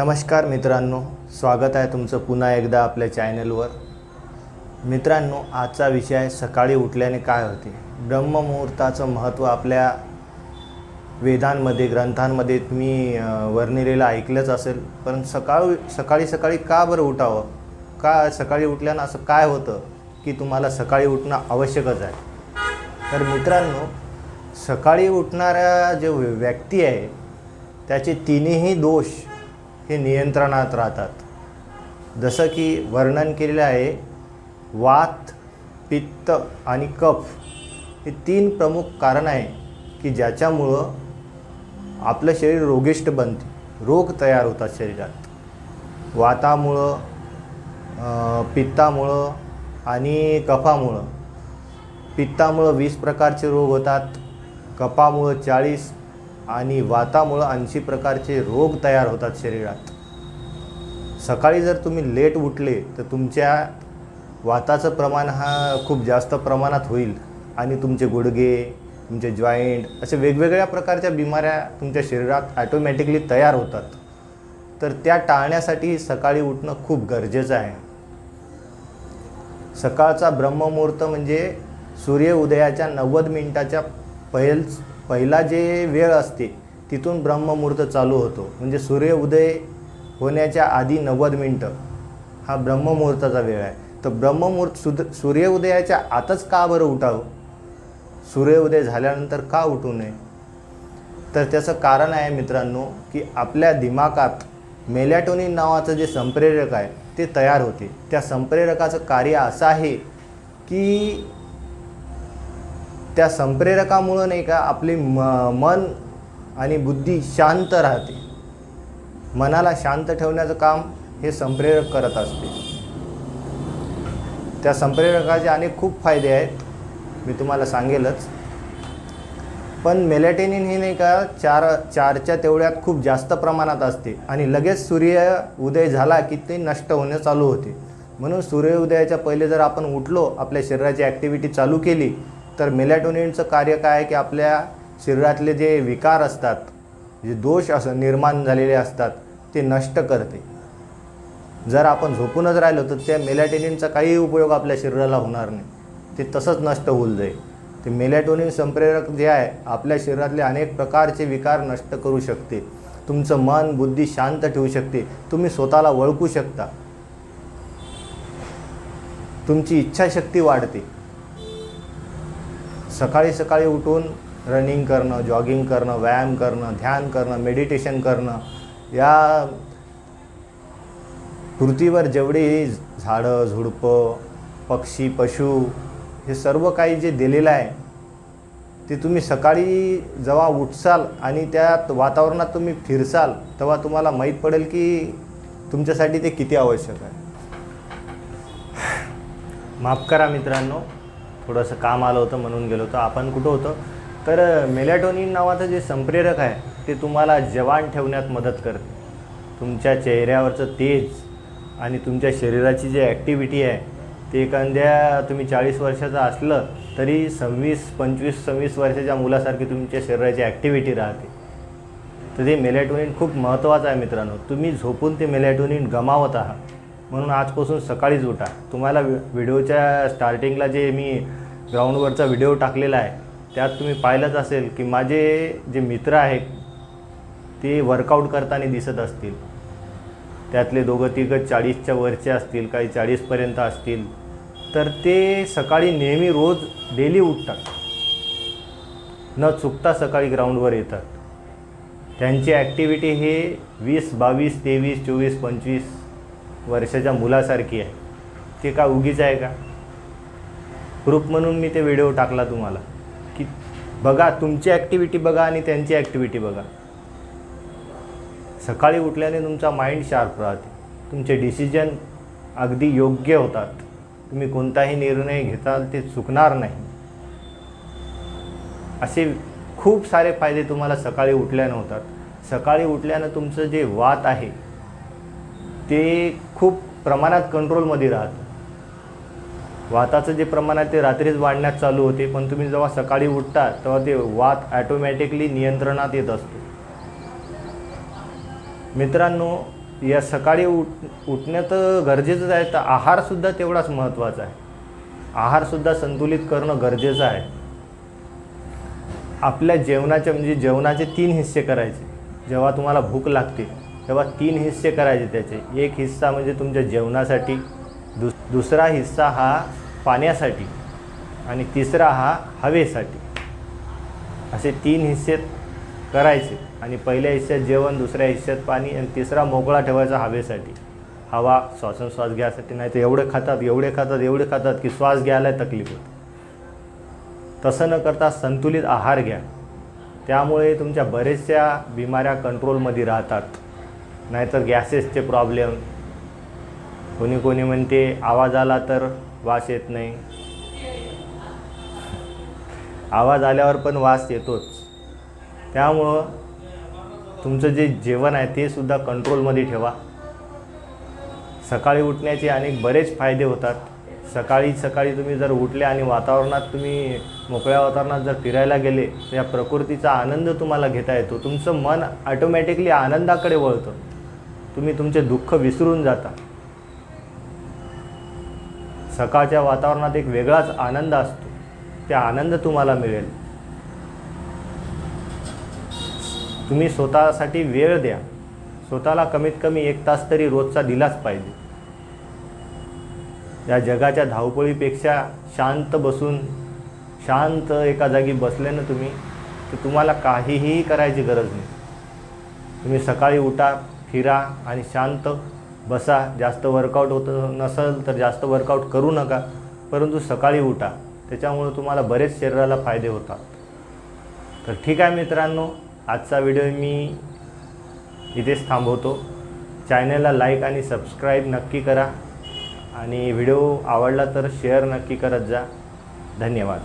नमस्कार मित्रांनो स्वागत आहे तुमचं पुन्हा एकदा आपल्या चॅनलवर. मित्रांनो आजचा विषय आहे सकाळी उठल्याने काय होते? ब्रह्ममुहूर्ताचं महत्त्व आपल्या वेदांमध्ये ग्रंथांमध्ये तुम्ही वर्णिलेलं ऐकलंच असेल. पण सकाळ सकाळी सकाळी का बरं उठावं? का सकाळी उठल्यानं असं काय होतं की तुम्हाला सकाळी उठणं आवश्यकच आहे? तर मित्रांनो सकाळी उठणाऱ्या जे व्यक्ती आहे त्याचे तिन्ही दोष हे नियंत्रणात राहतात. जसं की वर्णन केलेलं आहे वात पित्त आणि कफ हे तीन प्रमुख कारण आहे की ज्याच्यामुळं आपलं शरीर रोगिष्ट बनते. रोग तयार होतात शरीरात. वातामुळं पित्तामुळं आणि कफामुळं. पित्तामुळं वीस प्रकारचे रोग होतात. कफामुळं चाळीस आणि वातामुळं ऐंशी प्रकारचे रोग तयार होतात शरीरात. सकाळी जर तुम्ही लेट उठले तर तुमच्या वाताचं प्रमाण हा खूप जास्त प्रमाणात होईल आणि तुमचे गुडघे तुमचे जॉईंट असे वेगवेगळ्या प्रकारच्या बिमाऱ्या तुमच्या शरीरात ॲटोमॅटिकली तयार होतात. तर त्या टाळण्यासाठी सकाळी उठणं खूप गरजेचं आहे. सकाळचा ब्रह्ममुहूर्त म्हणजे सूर्य उदयाच्या नव्वद मिनिटाच्या पहिल पहिला जे वेळ असते तिथून ब्रह्ममुहूर्त चालू होतो. म्हणजे सूर्य उदय होण्याच्या आधी नव्वद मिनटं. हा ब्रह्ममुहूर्ताचा वेळ आहे. तर ब्रह्ममुहूर्त सुद सूर्य उदयाच्या आतच का बरं उठावं? सूर्योदय झाल्यानंतर का उठू नये? तर त्याचं कारण आहे मित्रांनो की आपल्या दिमागात मेलॅटोनिन नावाचं जे संप्रेरक आहे ते तयार होते. त्या संप्रेरकाचं कार्य असं आहे की त्या संप्रेरकामुळं नाही का आपली म मन आणि बुद्धी शांत राहते. मनाला शांत ठेवण्याचं काम हे संप्रेरक करत असते. त्या संप्रेरकाचे अनेक खूप फायदे आहेत मी तुम्हाला सांगेलच. पण मेलॅटेनिन हे नाही का चार चारच्या तेवढ्यात खूप जास्त प्रमाणात असते आणि लगेच सूर्य उदय झाला की ते नष्ट होणे चालू होते. म्हणून सूर्योदयाच्या पहिले जर आपण उठलो आपल्या शरीराची ॲक्टिव्हिटी चालू केली तर मेलॅटोनिनचं कार्य काय आहे की आपल्या शरीरातले जे विकार असतात जे दोष असं निर्माण झालेले असतात ते नष्ट करते. जर आपण झोपूनच राहिलो तर त्या मेलॅटोनिनचा काही उपयोग आपल्या शरीराला होणार नाही. ते तसंच नष्ट होऊन जाईल. ते मेलॅटोनिन संप्रेरक जे आहे आपल्या शरीरातले अनेक प्रकारचे विकार नष्ट करू शकते. तुमचं मन बुद्धी शांत ठेवू शकते. तुम्ही स्वतःला ओळखू शकता. तुमची इच्छाशक्ती वाढते. सकाळी सकाळी उठून रनिंग करणं जॉगिंग करणं व्यायाम करणं ध्यान करणं मेडिटेशन करणं या पृथ्वीवर जेवढी झाडं झुडपं पक्षी पशु हे सर्व काही जे दिलेलं आहे ते तुम्ही सकाळी जेव्हा उठसाल आणि त्या वातावरणात तुम्ही फिरसाल तेव्हा तुम्हाला माहीत पडेल की तुमच्यासाठी ते किती आवश्यक आहे. माफ करा मित्रांनो. थोडंसं काम आलं होतं म्हणून गेलो होतो. आपण कुठं होतं? तर मेलॅटोनिन नावाचं जे संप्रेरक आहे ते तुम्हाला जवान ठेवण्यात मदत करते. तुमच्या चेहऱ्यावरचं तेज आणि तुमच्या शरीराची जी ॲक्टिव्हिटी आहे ते एखाद्या तुम्ही चाळीस वर्षाचं असलं तरी सव्वीस पंचवीस सव्वीस वर्षाच्या मुलासारखी तुमच्या शरीराची ॲक्टिव्हिटी राहते. तर ते मेलॅटोनिन खूप महत्त्वाचं आहे मित्रांनो. तुम्ही झोपून ते मेलॅटोनिन गमावत आहात. म्हणून आजपासून सकाळीच उठा. तुम्हाला व्हिडिओच्या स्टार्टिंगला जे मी ग्राउंडवरचा व्हिडिओ टाकलेला आहे त्यात तुम्ही पाहिलंच असेल की माझे जे मित्र आहेत ते वर्कआउट करताना दिसत असतील. त्यातले दोघं तिघं चाळीसच्या वरचे असतील काही चाळीसपर्यंत असतील. तर ते सकाळी नेहमी रोज डेली उठतात. न चुकता सकाळी ग्राउंडवर येतात. त्यांची ॲक्टिव्हिटी हे वीस बावीस तेवीस चोवीस पंचवीस वर्षाच्या मुलासारखी आहे. ते का उगीच आहे का? प्रूफ म्हणून मी ते व्हिडिओ टाकला तुम्हाला. की बघा तुमची ॲक्टिव्हिटी बघा आणि त्यांची ॲक्टिव्हिटी बघा. सकाळी उठल्याने तुमचा माइंड शार्प राहते. तुमचे डिसिजन अगदी योग्य होतात. तुम्ही कोणताही निर्णय घेताल ते चुकणार नाही. असे खूप सारे फायदे तुम्हाला सकाळी उठल्यानं होतात. सकाळी उठल्यानं तुमचं जे वात आहे ते खूप प्रमाणात कंट्रोलमध्ये राहतं. वाताचं जे प्रमाण आहे ते रात्रीच वाढण्यात चालू होते पण तुम्ही जेव्हा सकाळी उठता तेव्हा ते वात ॲटोमॅटिकली नियंत्रणात येत असतो. मित्रांनो या सकाळी उठ उठणं तर गरजेचंच आहे तर आहारसुद्धा तेवढाच महत्त्वाचा आहे. आहारसुद्धा संतुलित करणं गरजेचं आहे. आपल्या जेवणाच्या म्हणजे जेवणाचे तीन हिस्से करायचे. जेव्हा तुम्हाला भूक लागते तेव्हा तीन हिस्से करायचे त्याचे. एक हिस्सा म्हणजे तुमच्या जेवणासाठी दुस दुसरा हिस्सा हा पाण्यासाठी आणि तिसरा हा हवेसाठी. असे तीन हिस्से करायचे आणि पहिल्या हिस्स्यात जेवण दुसऱ्या हिस्स्यात पाणी आणि तिसरा मोकळा ठेवायचा हवेसाठी. हवा श्वासोश्वास घ्यायसाठी नाही तर एवढे खातात एवढे खातात एवढे खातात की श्वास घ्यायला तकलीफ होते. तसं न करता संतुलित आहार घ्या. त्यामुळे तुमच्या बरेचशा बिमाऱ्या कंट्रोलमध्ये राहतात. नाहीतर गॅसेसचे प्रॉब्लेम. कोणी कोणी म्हणते आवाज आला तर वास येत नाही. आवाज आल्यावर पण वास येतोच. त्यामुळं तुमचं जे जेवण आहे ते सुद्धा कंट्रोलमध्ये ठेवा. सकाळी उठण्याचे अनेक बरेच फायदे होतात. सकाळी सकाळी तुम्ही जर उठले आणि वातावरणात तुम्ही मोकळ्या वातावरणात जर फिरायला गेले तर या प्रकृतीचा आनंद तुम्हाला घेता येतो. तुमचं मन ऑटोमॅटिकली आनंदाकडे वळतं. तुम्ही तुमचे दुःख विसरून जाता. सकाळच्या वातावरणात एक वेगळाच आनंद असतो. ते आनंद तुम्हाला मिळेल. तुम्ही स्वतःसाठी वेळ द्या. स्वतःला कमीत कमी एक तास तरी रोजचा दिलाच पाहिजे. या जगाच्या धावपळीपेक्षा शांत बसून शांत एका जागी बसले ना तुम्ही तर तुम्हाला काहीही करायची गरज नाही. तुम्ही सकाळी उठा फिरा आणि शांत बसा. जास्त वर्कआउट होतं नसेल तर जास्त वर्कआउट करू नका. परंतु सकाळी उठा. त्याच्यामुळे तुम्हाला बरेच शरीराला फायदे होतात. तर ठीक आहे मित्रांनो आजचा व्हिडिओ मी इथेच थांबवतो. चॅनलला लाईक आणि सबस्क्राईब नक्की करा. आणि व्हिडिओ आवडला तर शेअर नक्की करत जा. धन्यवाद.